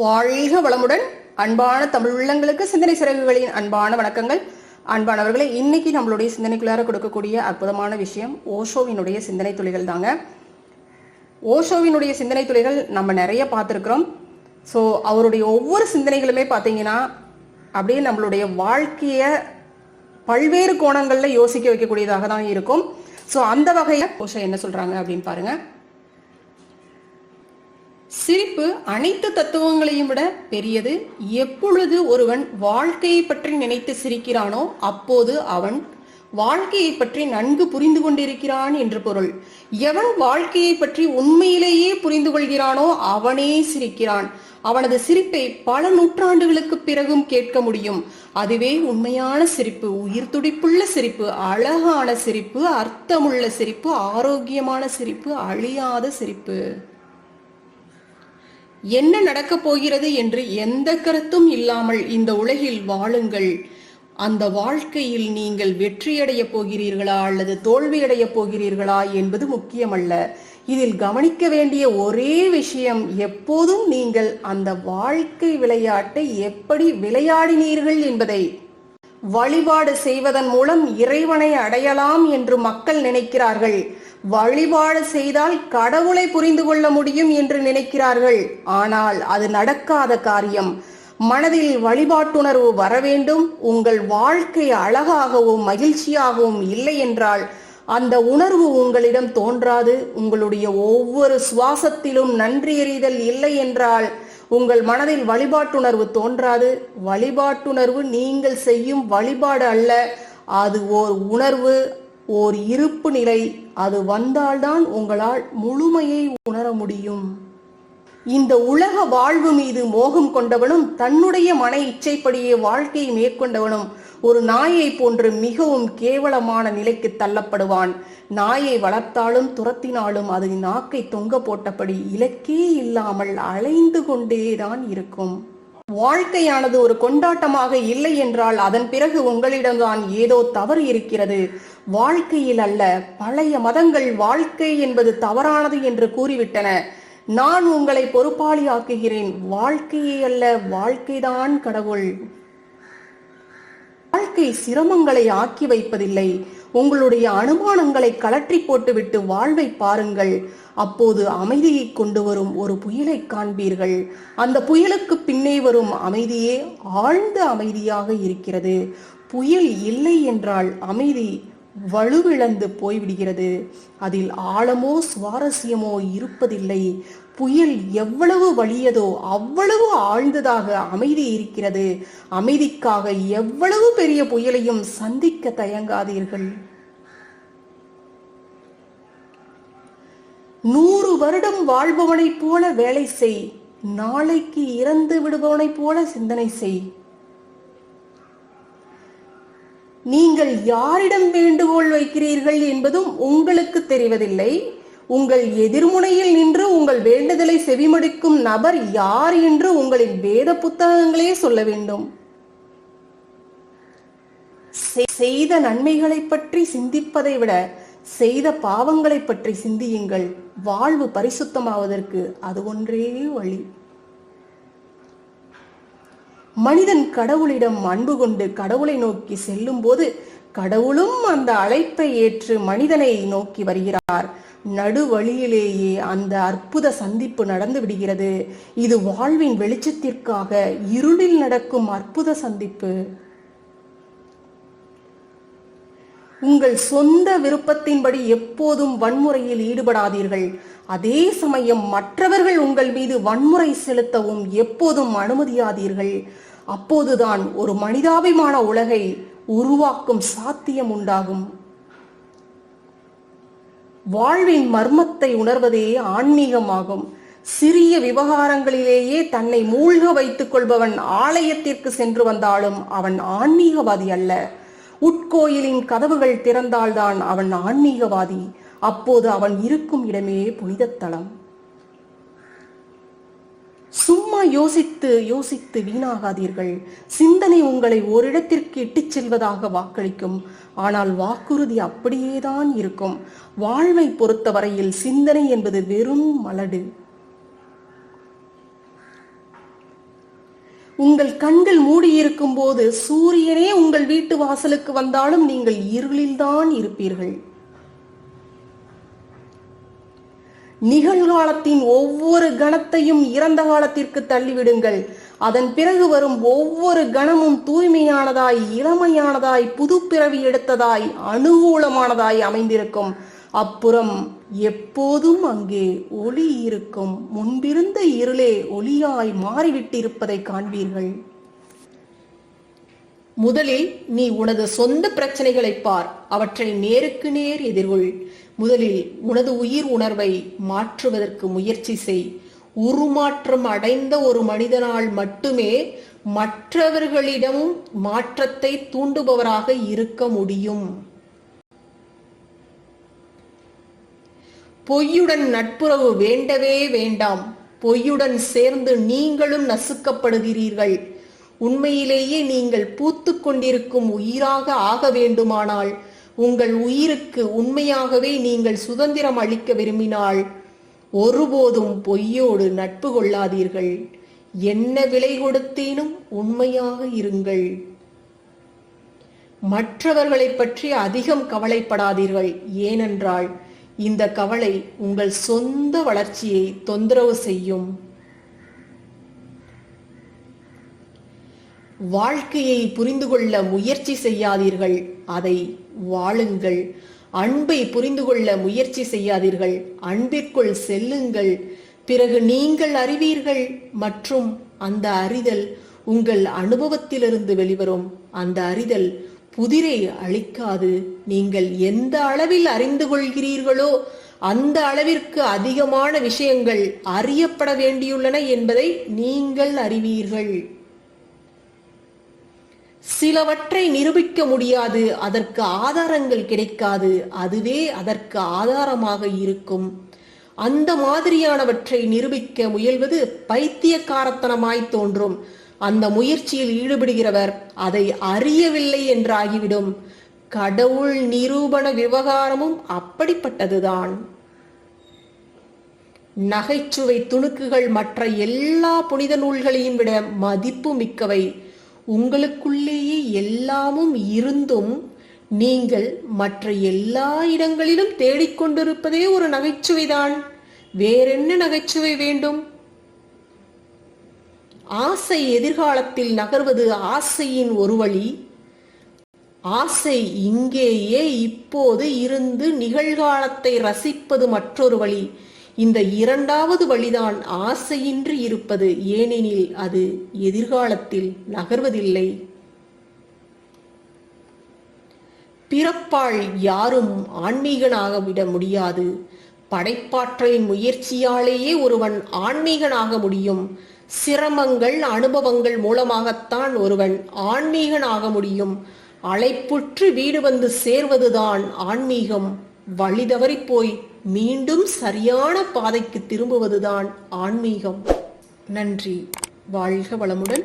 வாழ்க வளமுடன் அன்பான தமிழ் உள்ளங்களுக்கு சிந்தனை சிறகுகளின் அன்பான வணக்கங்கள். அன்பானவர்களே இன்னைக்கு நம்மளுடைய சிந்தனைக்குள்ளார கொடுக்கக்கூடிய அற்புதமான விஷயம் ஓஷோவினுடைய சிந்தனை துளிகள் தாங்க. ஓஷோவினுடைய சிந்தனை துளிகள் நம்ம நிறைய பார்த்துருக்குறோம். ஸோ அவருடைய ஒவ்வொரு சிந்தனைகளுமே பார்த்தீங்கன்னா அப்படியே நம்மளுடைய வாழ்க்கையை பல்வேறு கோணங்களில் யோசிக்க வைக்கக்கூடியதாக தான் இருக்கும். ஸோ அந்த வகையில் ஓஷோ என்ன சொல்கிறாங்க அப்படின்னு பாருங்கள் சிரிப்பு அனைத்து தத்துவங்களையும் விட பெரியது. எப்பொழுது ஒருவன் வாழ்க்கையை பற்றி நினைத்து சிரிக்கிறானோ அப்போது அவன் வாழ்க்கையை பற்றி நன்கு புரிந்து கொண்டிருக்கிறான் என்று பொருள். எவன் வாழ்க்கையை பற்றி உண்மையிலேயே புரிந்து கொள்கிறானோ அவனே சிரிக்கிறான். அவனது சிரிப்பை பல நூற்றாண்டுகளுக்கு பிறகும் கேட்க முடியும். அதுவே உண்மையான சிரிப்பு உயிர் துடிப்புள்ள சிரிப்பு அழகான சிரிப்பு அர்த்தமுள்ள சிரிப்பு ஆரோக்கியமான சிரிப்பு அழியாத சிரிப்பு. என்ன நடக்கப் போகிறது என்று எந்த கருத்தும் இல்லாமல் இந்த உலகில் வாழுங்கள். அந்த வாழ்க்கையில் நீங்கள் வெற்றியடைய போகிறீர்களா அல்லது தோல்வியடைய போகிறீர்களா என்பது முக்கியமல்ல. இதில் கவனிக்க வேண்டிய ஒரே விஷயம் எப்போதும் நீங்கள் அந்த வாழ்க்கை விளையாட்டை எப்படி விளையாடினீர்கள் என்பதை. வழிபாடு செய்வதன் மூலம் இறைவனை அடையலாம் என்று மக்கள் நினைக்கிறார்கள். வழிபாடு செய்தால் கடவுளை புரிந்து கொள்ள முடியும் என்று நினைக்கிறார்கள். ஆனால் அது நடக்காத காரியம். மனதில் வழிபாட்டுணர்வு வர வேண்டும். உங்கள் வாழ்க்கை அழகாகவும் மகிழ்ச்சியாகவும் இல்லை என்றால் அந்த உணர்வு உங்களிடம் தோன்றாது. உங்களுடைய ஒவ்வொரு சுவாசத்திலும் நன்றி எறிதல் இல்லை என்றால் உங்கள் மனதில் வழிபாட்டுணர்வு தோன்றாது. வழிபாட்டுணர்வு நீங்கள் செய்யும் வழிபாடு அல்ல. அது ஓர் உணர்வு ஓர் இருப்பு நிலை. அது வந்தால்தான் உங்களால் முழுமையை உணர முடியும். இந்த உலக வாழ்வு மீது மோகம் கொண்டவனும் தன்னுடைய மன இச்சைப்படியே வாழ்க்கையை மேற்கொண்டவனும் ஒரு நாயை போன்று மிகவும் கேவலமான நிலைக்கு தள்ளப்படுவான். நாயை வளர்த்தாலும் துரத்தினாலும் அது நாக்கை தொங்க போட்டபடி இலக்கே இல்லாமல் அலைந்து கொண்டேதான் இருக்கும். வாழ்க்கையானது ஒரு கொண்டாட்டமாக இல்லை என்றால் அதன் பிறகு உங்களிடம்தான் ஏதோ தவறு இருக்கிறது. வாழ்க்கையில் அல்ல பழைய மதங்கள் வாழ்க்கை என்பது தவறானது என்று கூறிவிட்டன. நான் உங்களை பொறுப்பாளி ஆக்குகிறேன் வாழ்க்கையே அல்ல வாழ்க்கைதான் கடவுள். வாழ்க்கை சிரமங்களை ஆக்கி வைப்பதில்லை. உங்களுடைய அனுமானங்களை கலற்றி போட்டுவிட்டு வாழ்வை பாருங்கள். அப்போது அமைதியை கொண்டு வரும் ஒரு புயலை காண்பீர்கள். அந்த புயலுக்கு பின்னே வரும் அமைதியே ஆழ்ந்த அமைதியாக இருக்கிறது. புயல் இல்லை என்றால் அமைதி வலுவிழந்து போய்விடுகிறது. அதில் ஆழமோ சுவாரஸ்யமோ இருப்பதில்லை. புயல் எவ்வளவு வலியதோ அவ்வளவு ஆழ்ந்ததாக அமைதி இருக்கிறது. அமைதிக்காக எவ்வளவு பெரிய புயலையும் சந்திக்க தயங்காதீர்கள். நூறு வருடம் வாழ்பவனைப் போல வேலை செய். நாளைக்கு இறந்து விடுபவனைப் போல சிந்தனை செய். நீங்கள் யாரிடம் வேண்டுகோள் வைக்கிறீர்கள் என்பதும் உங்களுக்கு தெரிவதில்லை. உங்கள் எதிர்முனையில் நின்று உங்கள் வேண்டுதலை செவிமடுக்கும் நபர் யார் என்று உங்களின் வேத புத்தகங்களே சொல்ல வேண்டும். செய்த நன்மைகளை பற்றி சிந்திப்பதை விட செய்த பாவங்களை பற்றி சிந்தியுங்கள். வாழ்வு பரிசுத்தமாவதற்கு அது ஒன்றே வழி. மனிதன் கடவுளிடம் அன்பு கொண்டு கடவுளை நோக்கி செல்லும் போது கடவுளும் அந்த அழைப்பை ஏற்று மனிதனை நோக்கி வருகிறார். நடுவழியிலேயே அந்த அற்புத சந்திப்பு நடந்து விடுகிறது. இது வாழ்வின் வெளிச்சத்திற்காக இருளில் நடக்கும் அற்புத சந்திப்பு. உங்கள் சொந்த விருப்பத்தின்படி எப்போதும் வன்முறையில் ஈடுபடாதீர்கள். அதே சமயம் மற்றவர்கள் உங்கள் மீது வன்முறை செலுத்தவும் எப்போதும் அனுமதியாதீர்கள். அப்போதுதான் ஒரு மனிதாபிமான உலகை உருவாக்கும் சாத்தியம் உண்டாகும். வாழ்வின் மர்மத்தை உணர்வதே ஆன்மீகமாகும். சிறிய விவகாரங்களிலேயே தன்னை மூழ்க வைத்துக் கொள்பவன் ஆலயத்திற்கு சென்று வந்தாலும் அவன் ஆன்மீகவாதி அல்ல. உட்கோயிலின் கதவுகள் திறந்தால்தான் அவன் ஆன்மீகவாதி. அப்போது அவன் இருக்கும் இடமே புனிதத்தலம் சும்மா யோசித்து யோசித்து வீணாகாதீர்கள். சிந்தனை உங்களை ஓரிடத்திற்கு இட்டுச் செல்வதாக வாக்களிக்கும். ஆனால் வாக்குறுதி அப்படியேதான் இருக்கும். வாழ்வை பொறுத்தவரையில் சிந்தனை என்பது வெறும் மலடு. உங்கள் கண்கள் மூடியிருக்கும் போது சூரியனே உங்கள் வீட்டு வாசலுக்கு வந்தாலும் நீங்கள் இருளில்தான் இருப்பீர்கள். நிகழ்காலத்தின் ஒவ்வொரு கணத்தையும் இறந்த காலத்திற்கு தள்ளிவிடுங்கள். அதன் பிறகு வரும் ஒவ்வொரு கணமும் தூய்மையானதாய் இளமையானதாய் புதுப்பிறவி எடுத்ததாய் அனுகூலமானதாய் அமைந்திருக்கும். அப்புறம் எப்போதும் அங்கே ஒளி இருக்கும். முன்பிருந்த இருளே ஒளியாய் மாறிவிட்டிருப்பதை காண்பீர்கள். முதலில் நீ உனது சொந்த பிரச்சனைகளை பார். அவற்றை நேருக்கு நேர் எதிர்கொள். முதலில் உனது உயிர் உணர்வை மாற்றுவதற்கு முயற்சி செய். உருமாற்றம் அடைந்த ஒரு மனிதனால் மட்டுமே மற்றவர்களிடமும் மாற்றத்தை தூண்டுபவராக இருக்க முடியும். பொய்யுடன் நட்புறவு வேண்டவே வேண்டாம். பொய்யுடன் சேர்ந்து நீங்களும் நசுக்கப்படுகிறீர்கள். உண்மையிலேயே நீங்கள் பூத்து கொண்டிருக்கும் உயிராக ஆக வேண்டுமானால் உங்கள் உயிருக்கு உண்மையாகவே நீங்கள் சுதந்திரம் அளிக்க விரும்பினால் ஒருபோதும் பொய்யோடு நட்பு கொள்ளாதீர்கள். என்ன விலை கொடுத்தேனும் உண்மையாக இருங்கள். மற்றவர்களை பற்றி அதிகம் கவலைப்படாதீர்கள். ஏனென்றால் இந்த கவலை உங்கள் சொந்த வளர்ச்சியை தொந்தரவு செய்யும். வாழ்க்கையை புரிந்து கொள்ள முயற்சி செய்யாதீர்கள். அதை வாழுங்கள். அன்பை புரிந்து கொள்ள முயற்சி செய்யாதீர்கள். அன்பிற்குள் செல்லுங்கள். பிறகு நீங்கள் அறிவீர்கள். மற்றும் அந்த அறிதல் உங்கள் அனுபவத்திலிருந்து வெளிவரும். அந்த அறிதல் புதிரை அழிக்காது. நீங்கள் எந்த அளவில் அறிந்து கொள்கிறீர்களோ அந்த அளவிற்கு அதிகமான விஷயங்கள் அறியப்பட வேண்டியுள்ளன என்பதை நீங்கள் அறிவீர்கள். சிலவற்றை நிரூபிக்க முடியாது அதற்கு ஆதாரங்கள் கிடைக்காது அதுவே அதற்கு ஆதாரமாக இருக்கும். அந்த மாதிரியானவற்றை நிரூபிக்க முயல்வது பைத்தியக்காரத்தனமாய் தோன்றும். அந்த முயற்சியில் ஈடுபடுகிறவர் அதை அறியவில்லை என்றாகிவிடும். கடவுள் நிரூபண விவகாரமும் அப்படிப்பட்டதுதான். நகைச்சுவை துணுக்குகள் மற்ற எல்லா புனித நூல்களையும் விட மதிப்பு மிக்கவை. உங்களுக்குள்ளேயே எல்லாமும் இருந்தும் நீங்கள் மற்ற எல்லா இடங்களிலும் தேடிக்கொண்டிருப்பதே ஒரு நகைச்சுவைதான். வேறென்ன நகைச்சுவை வேண்டும்? ஆசை எதிர்காலத்தில் நகர்வது ஆசையின் ஒரு வழி. ஆசை இங்கேயே இப்போது இருந்து நிகழ்காலத்தை ரசிப்பது மற்றொரு வழி. இந்த இரண்டாவது வழிதான் ஆசையின்றி இருப்பது ஏனெனில் அது எதிர்காலத்தில் நகர்வதில்லை. பிறப்பால் யாரும் ஆன்மீகனாக விட முடியாது. படைப்பாற்றலின் முயற்சியாலேயே ஒருவன் ஆன்மீகனாக முடியும். சிரமங்கள் அனுபவங்கள் மூலமாகத்தான் ஒருவன் ஆன்மீகனாக முடியும். அழைப்புற்று வீடு வந்து சேர்வதுதான் ஆன்மீகம். வழி தவறி போய் மீண்டும் சரியான பாதைக்கு திரும்புவதுதான் ஆன்மீகம். நன்றி. வாழ்க வளமுடன்.